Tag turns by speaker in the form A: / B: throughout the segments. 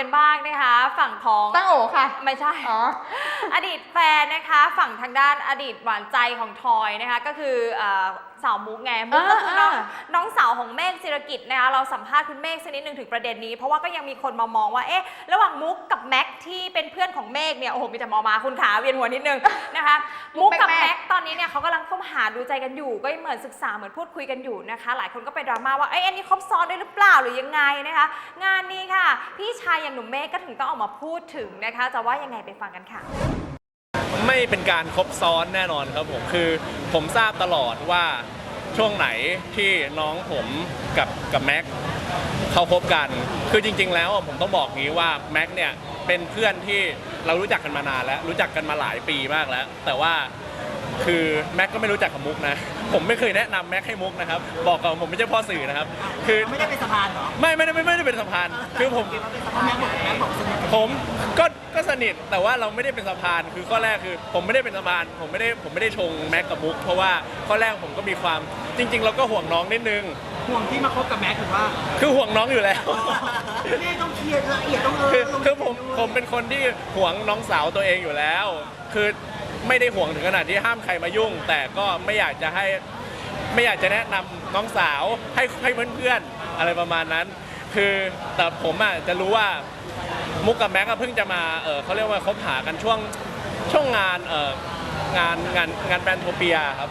A: กันบ้างนะคะ ฝั่งของ
B: ตั้งโอค่ะ
A: ไม่ใช่
B: อ๋อ
A: อดีตแฟนนะคะ ฝั่งทางด้านอดีตหวานใจของทอยนะคะ ก็คือ สาวมุกไงมุกก็คือน้อง
B: อ่า
A: น้องสาวของเมฆศิรกิจนะคะเราสัมภาษณ์คุณเมฆสักนิดหนึ่งถึงประเด็นนี้ เพราะว่าก็ยังมีคนมามองว่าเอ๊ะระหว่างมุกกับแม็กที่เป็นเพื่อนของเมฆเนี่ยโอ้โหมีแต่มอมาคุณขาเวียนหัวนิดนึงนะคะมุกกับแม็กตอนนี้เนี่ยเขากำลังคบหาดูใจกันอยู่ก็เหมือนศึกษาเหมือนพูดคุยกันอยู่นะคะ หลายคนก็ไปดราม่าว่าเอ้ยอันนี้คบซ้อนด้วยหรือเปล่าหรือยังไงนะคะ งานนี้ค่ะ พี่ชายอย่างหนุ่มเมฆก็ถึงต้องออกมาพูดถึงนะคะ จะว่ายังไงไปฟังกันค่ะ
C: ไม่เป็นการครบซ้อนแน่นอนครับผมคือผมทราบตลอดว่าช่วงไหนที่น้องผมกับกับแม็กเขาคบกัน คือจริง ๆ แล้วอะผมต้องบอกงี้ว่าแม็กเนี่ยเป็นเพื่อนที่เรารู้จักกันมานานแล้ว รู้จักกันมาหลายปีมากแล้ว แต่ว่าคือแม็กก็ไม่รู้จักกับมุกนะ ผมไม่เคยแนะนำแม็กให้มุกนะครับ บอกก่อนผมไม่ใช่พ่อสื่อนะครับ คือ
D: ไม่ได้เป็นสะพานเหรอ
C: ไม่ไม่ได้ไม่ไม่ได้เป็นสะพานคือผม
D: เพราะแม็กบอกแม็กบอกสนิทกัน
C: ผมก็ ก็สนิทแต่ว่าเราไม่ได้เป็นสะพานคือข้อแรกคือ ผมไม่ได้เป็นสะพานผมไม่ได้ผมไม่ได้ชงแม็กกับมุก เพราะว่าข้อแรกผมก็มีความจริง ๆ เราก็ห่วงน้องนิดนึง
D: ห่วงที่มาคบกับแม็กหรือว่า
C: คือห่วงน้องอยู่แล้ว
D: แม่ต้องเคลียร์ละเอียดต้องเออ
C: คือ
D: ลง
C: คือผม
D: ด้วย
C: ผมเป็นคนที่ห่วงน้องสาวตัวเองอยู่แล้ว คือไม่ได้ห่วงถึงขนาดที่ห้ามใครมายุ่ง แต่ก็ไม่อยากจะให้ไม่อยากจะแนะนำน้องสาวให้ให้เพื่อนๆอะไรประมาณนั้น คือแต่ผมอะจะรู้ว่า มุกกับแม็กก็เพิ่งจะมาเออเขาเรียกว่าคบหากันช่วงช่วงงานเอองานงานงานแบรนด์โทเปียครับ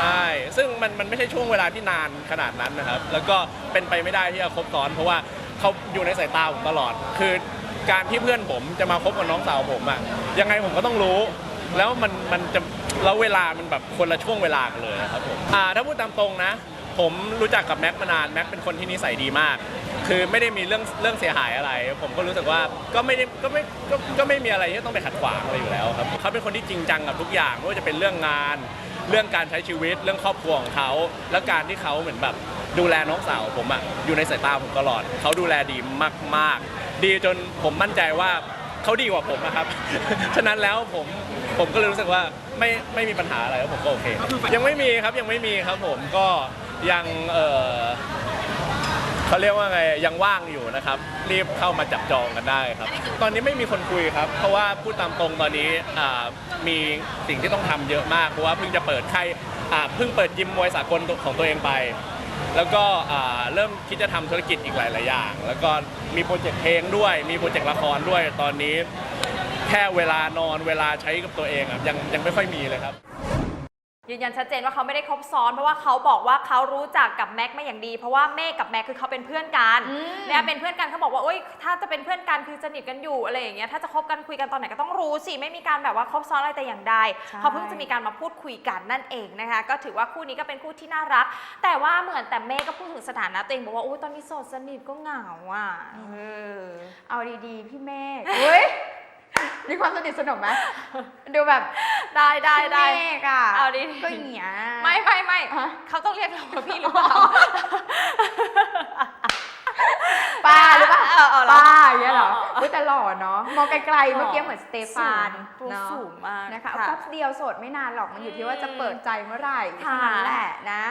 C: ใช่ซึ่งมันมันไม่ใช่ช่วงเวลาที่นานขนาดนั้นนะครับ แล้วก็เป็นไปไม่ได้ที่จะคบซ้อน เพราะว่าเขาอยู่ในสายตาผมตลอด คือการที่เพื่อนผมจะมาคบกับน้องสาวผมอะยังไงผมก็ต้องรู้ แล้วมันมันจะแล้วเวลามันแบบคนละช่วงเวลากันเลยนะครับผมอ่าถ้าพูดตามตรงนะ ผมรู้จักกับแม็กมานานแม็กเป็นคนที่นิสัยดีมาก คือไม่ได้มีเรื่องเรื่องเสียหายอะไร ผมก็รู้สึกว่าก็ไม่ได้ก็ไม่ก็ก็ไม่มีอะไรที่ต้องไปขัดขวางอะไรอยู่แล้วครับเขาเป็นคนที่จริงจังกับทุกอย่างไม่ว่าจะเป็นเรื่องงาน เรื่องการใช้ชีวิตเรื่องครอบครัวของเขา แล้วการที่เขาเหมือนแบบดูแลน้องสาวผมอะอยู่ในสายตาผมตลอดเขาดูแลดีมาก ๆ ดีจนผมมั่นใจว่าเขาดีกว่าผมนะครับ ฉะนั้นแล้วผมผมก็เลยรู้สึกว่าไม่ไม่มีปัญหาอะไรแล้วผมก็โอเคครับยังไม่มีครับยังไม่มีครับผมก็ยังเออ เขาเรียกว่าไงยังว่างอยู่นะครับ รีบเข้ามาจับจองกันได้ครับ ตอนนี้ไม่มีคนคุยครับ เพราะว่าพูดตามตรงตอนนี้อ่ามีสิ่งที่ต้องทำเยอะมากเพราะว่าเพิ่งจะเปิดค่ายอ่าเพิ่งเปิดยิมมวยสากลของตัวเองไป แล้วก็อ่าเริ่มคิดจะทำธุรกิจอีกหลาย ๆ อย่าง แล้วก็มีโปรเจกต์เพลงด้วย มีโปรเจกต์ละครด้วยตอนนี้ แค่เวลานอนเวลาใช้กับตัวเองอะยังยังไม่ค่อยมีเลยครับ
A: ยืนยันชัดเจนว่าเขาไม่ได้คบซ้อน เพราะว่าเขาบอกว่าเขารู้จักกับแม็กมาอย่างดี เพราะว่าเมฆกับแม็กคือเขาเป็นเพื่อนกัน
B: อืม
A: เนี่ยเป็นเพื่อนกันเขาบอกว่าโอ๊ยถ้าจะเป็นเพื่อนกันคือสนิทกันอยู่อะไรอย่างเงี้ยถ้าจะคบกันคุยกันตอนไหนก็ต้องรู้สิไม่มีการแบบว่าคบซ้อนอะไรแต่อย่างใด
B: ใช่
A: เขาเพิ่งจะมีการมาพูดคุยกันนั่นเองนะคะ ก็ถือว่าคู่นี้ก็เป็นคู่ที่น่ารัก แต่ว่าเหมือนแต่เมฆก็พูดถึงสถานะตัวเองบอกว่าโอ้ยตอนนี้โสดสนิทก็เหงาอะเออ
B: เอาดีๆ พี่เมฆเฮ้ยมีความสนิทสนมไหมดูแบบ
A: ได้ได้ได้
B: พี่เมฆอะ
A: เอาดิ
B: ก็อย่างเงี้ย
A: ไม่ไม่ไม่
B: ฮะ
A: เขาต้องเรียกเราว่าพี่หรือเปล่า
B: ป้าหรือเปล่า
A: เออเออเหรอ
B: ป้าอย่างเงี้ยเหรอ
A: อ๋ออ๋อ
B: อุ๊ยแต่หล่อเนาะมองไกลๆเมื่อกี้เหมือนสเตฟาน
A: ตัว
B: เนาะ
A: สูงมาก
B: นะคะเอาแป๊บเดียวโสดไม่นานหรอกมันอยู่ที่ว่าจะเปิดใจเมื่อไหร่เท่า
A: ค่ะ
B: นั้นแหละนะ